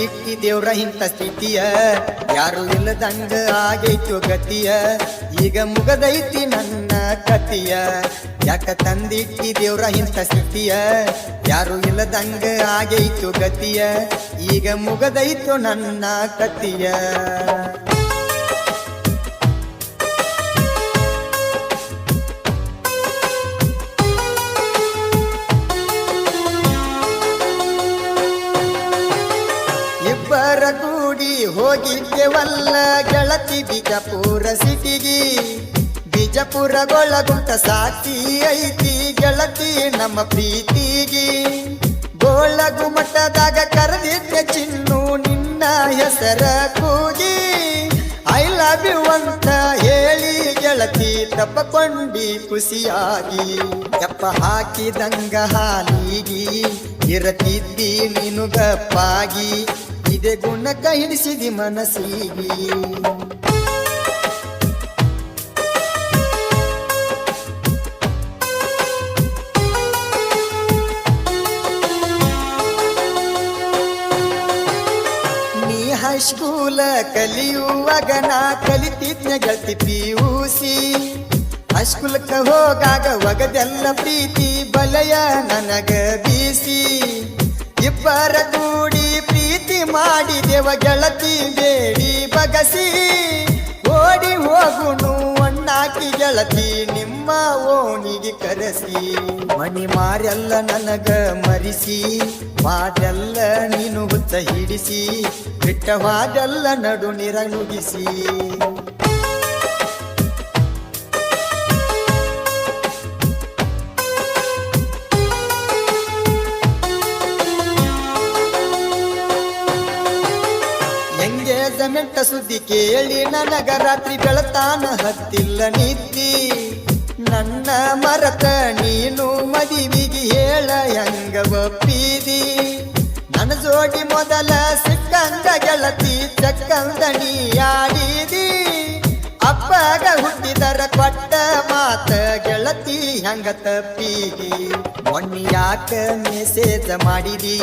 ತಂದಿಟ್ಟಿ ದೇವ್ರ ಇಂಥ ಸ್ಥಿತಿಯ? ಯಾರು ಇಲ್ಲದಂಗ ಆಗೈತು ಗತಿಯ? ಈಗ ಮುಗದೈತಿ ನನ್ನ ಕತಿಯ ಯಾಕ ತಂದಿಟ್ಟಿ ದೇವ್ರ ಇಂಥ ಸ್ಥಿತಿಯ? ಯಾರು ಇಲ್ಲದಂಗ ಆಗೈತು ಗತಿಯ? ಈಗ ಮುಗದೈತು ನನ್ನ ಕತಿಯ ಹೋಗಿದ್ದೆವಲ್ಲ ಗೆಳತಿ ಬಿಜಪುರ ಸಿಟಿಗಿ? ಬಿಜಾಪುರಗೊಳಗುಂಟ ಸಾಕ್ಷಿ ಐತಿ ಗೆಳತಿ ನಮ್ಮ ಪ್ರೀತಿಗಿ. ಗೋಳಗು ಮಠದಾಗ ಕರೆದಿದ್ದೆ ಚಿನ್ನು ನಿನ್ನ ಹೆಸರ ಕೂಗಿ. ಐ ಲವ್ ಯು ಅಂತ ಹೇಳಿ ಗೆಳತಿ ತಪ್ಪಕೊಂಡಿ ಖುಷಿಯಾಗಿ. ಕಪ್ಪ ಹಾಕಿದಂಗ ಹಾಲಿಗಿ, ಇರತಿದ್ದಿ ನೀನು ಗಪ್ಪಾಗಿ ಇದೇ ಗುಣ ಹಿಡಿಸಿದಿ ಮನಸ್ಸಿಗೆ. ಸ್ಕೂಲ ಕಲಿಯುವಾಗ ನಾ ಕಲಿತಿದ್ನ ಗೆಳತಿ ಸಿ ಹೈಸ್ಕೂಲಕ್ಕೆ ಹೋಗಾಗ ಒಗದೆಲ್ಲ ಪ್ರೀತಿ ಬಲಯ ನನಗ ಬೀಸಿ. ಇಬ್ಬರ ಕೂಡಿ ಪ್ರೀತಿ ಮಾಡಿದೆವ ಗೆಳತಿ ಬೇಡಿ ಬಗಸಿ. ಓಡಿ ಹೋಗುನು ಅಣ್ಣಾಕಿ ಗೆಳತಿ, ನಿಮ್ಮ ಓಣಿಗೆ ಕರೆಸಿ. ಮಣಿ ಮಾರೆಲ್ಲ ನನಗ ಮರಿಸಿ ಮಾದೆಲ್ಲ ನೀನು ಹುತ್ತ ಹಿಡಿಸಿ ಬಿಟ್ಟವಾದೆಲ್ಲ ನಡು ನಿರ ಎಂಗೇಜಮೆಂಟ್ ಸುದ್ದಿ ಕೇಳಿ ನನಗ ರಾತ್ರಿ ಬೆಳತಾನ ಹತ್ತಿಲ್ಲ ನಿದ್ದಿ ನನ್ನ ಮರತ ನೀನು ಮದಿವಿಗೆ ಹೇಳ ಹೆಂಗ ಒಪ್ಪಿದಿ? ನನ್ನ ಜೋಡಿ ಮೊದಲ ಸಿಕ್ಕಂಗ ಗೆಳತಿ ಚಕ್ಕಂದ ನೀ ಆಡಿದಿ? ಅಪ್ಪಗ ಹುಟ್ಟಿದರ ಕೊಟ್ಟ ಮಾತ ಗೆಳತಿ ಹೆಂಗ ತಪ್ಪಿದಿ? ಮೊನ್ನೆ ಯಾಕ ಮೆಸೇಜ್ ಮಾಡಿದಿ?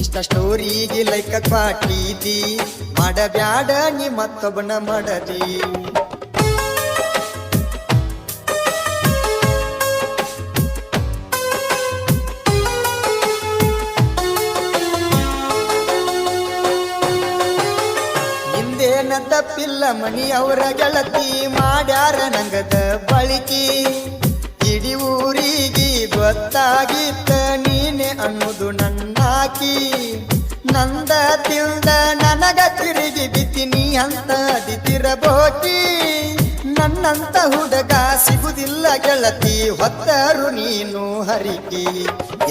ಇಷ್ಟ ಸ್ಟೋರಿಗೆ ಲೈಕ್ ಕಾಟಿದಿ ಮಾಡಬ್ಯಾಡ, ನೀ ಮತ್ತೊಬ್ಬನ ಮಡದಿ. ಹಿಂದೇನ ತಪ್ಪಿಲ್ಲ ಮಣಿ, ಅವರ ಗೆಳತಿ ಮಾಡ್ಯಾರ ನಂಗದ ಬಳಿಕಿ. ಇಡಿ ಊರಿಗೆ ಗೊತ್ತಾಗಿತ್ತ ನೀನೆ ಅನ್ನೋದು ನನ್ನಾಕಿ. ನಂದ ತಿಳ್ದ ನನಗ ತಿರುಗಿ ಬಿತ್ತೀನಿ ಅಂತ ಅದಿತಿರಬೋಕಿ. ನನ್ನಂತ ಹುಡುಗ ಸಿಗುದಿಲ್ಲ ಗೆಳತಿ, ಹೊತ್ತರು ನೀನು ಹರಿಕಿ.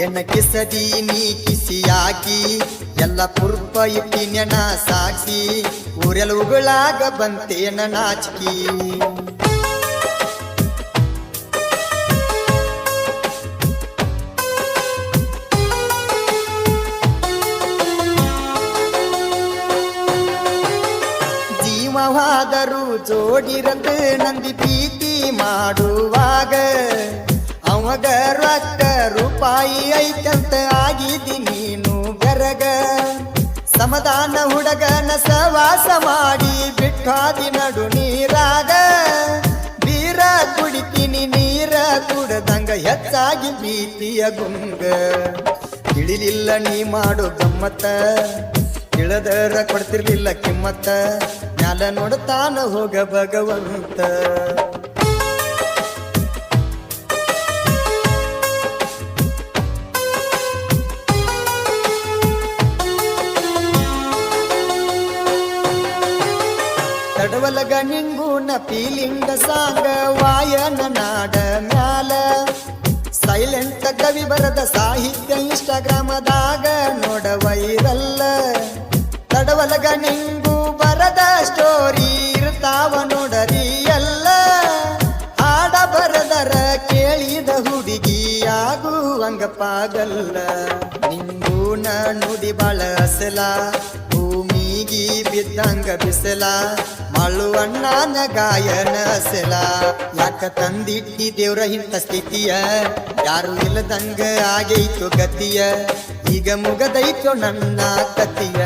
ಎಣಕಿಸದಿ ಕಿಸದಿ ನೀ ಕಿಸಿಯಾಕಿ ಎಲ್ಲ ಪುರ್ಪ ಇಟ್ಟಿ ನೆನ ಸಾಕಿ. ಊರೆಲ್ಲ ಉಗುಳಾಗ ಬಂತೇನ ನಾಚಿಕಿ. ಜೀವವಾದರೂ ಜೋಡಿರಂತೆ ನಂದಿ ಪ್ರೀತಿ ಮಾಡುವಾಗ ಅವಾಗ ರಕ್ತ ರೂಪಾಯಿ ಐತಂತ ಆಗಿದ್ದಿ ನೀನು ಬೆರಗ. ಸಮಾಧಾನ ಹುಡುಗನ ಸವಾಸ ಮಾಡಿ ಬಿಟ್ಟಾದಿ ನಡು ನೀರಾಗ. ವೀರ ಕುಡಿತೀನಿ ನೀರ ಕುಡದಂಗ ಹೆಚ್ಚಾಗಿ ಪ್ರೀತಿಯ ಗುಂಗ. ತಿಳಿಲಿಲ್ಲ ನೀ ಮಾಡು ಗಮ್ಮತ್ತ ಇಳದರ ಕೊಡ್ತಿರ್ಲಿಲ್ಲ ಕಿಮ್ಮತ್ತ. ಮ್ಯಾಲ ನೋಡ್ತಾನ ಹೋಗ ಭಗವಂತ. ತಡವಲಗ ನಿಂಗೂನ ಪೀಲಿಂಗ ಸಾಂಗ ವಾಯನ ನಾಡ ಮ್ಯಾಲ. ಸೈಲೆಂಟ್ ಕವಿ ಬರದ ಸಾಹಿತ್ಯ ಇನ್ಸ್ಟಾಗ್ರಾಮದಾಗ ನೋಡ ವೈರಲ್ಲ ತಡವಲಗ ನಿಂಗು ಆಗುವಂಗ ಪಾಗಲ್ಲ ನಿಂಗೂನ ನುಡಿ ಬಾಳ ಅಸಲ. ಭೂಮಿಗಿ ಬಿದ್ದಂಗ ಬಿಸಲ. ಮಳುವಣ್ಣನ ಗಾಯನ ಅಸಲ. ಯಾಕ ತಂದಿಟ್ಟಿ ದೇವ್ರ ಇಂಥ ಸ್ಥಿತಿಯ? ಯಾರು ಇಲ್ಲದಂಗ ಆಗೈತು ಗತಿಯ? ಈಗ ಮುಗದೈತು ನನ್ನ ಕತಿಯ?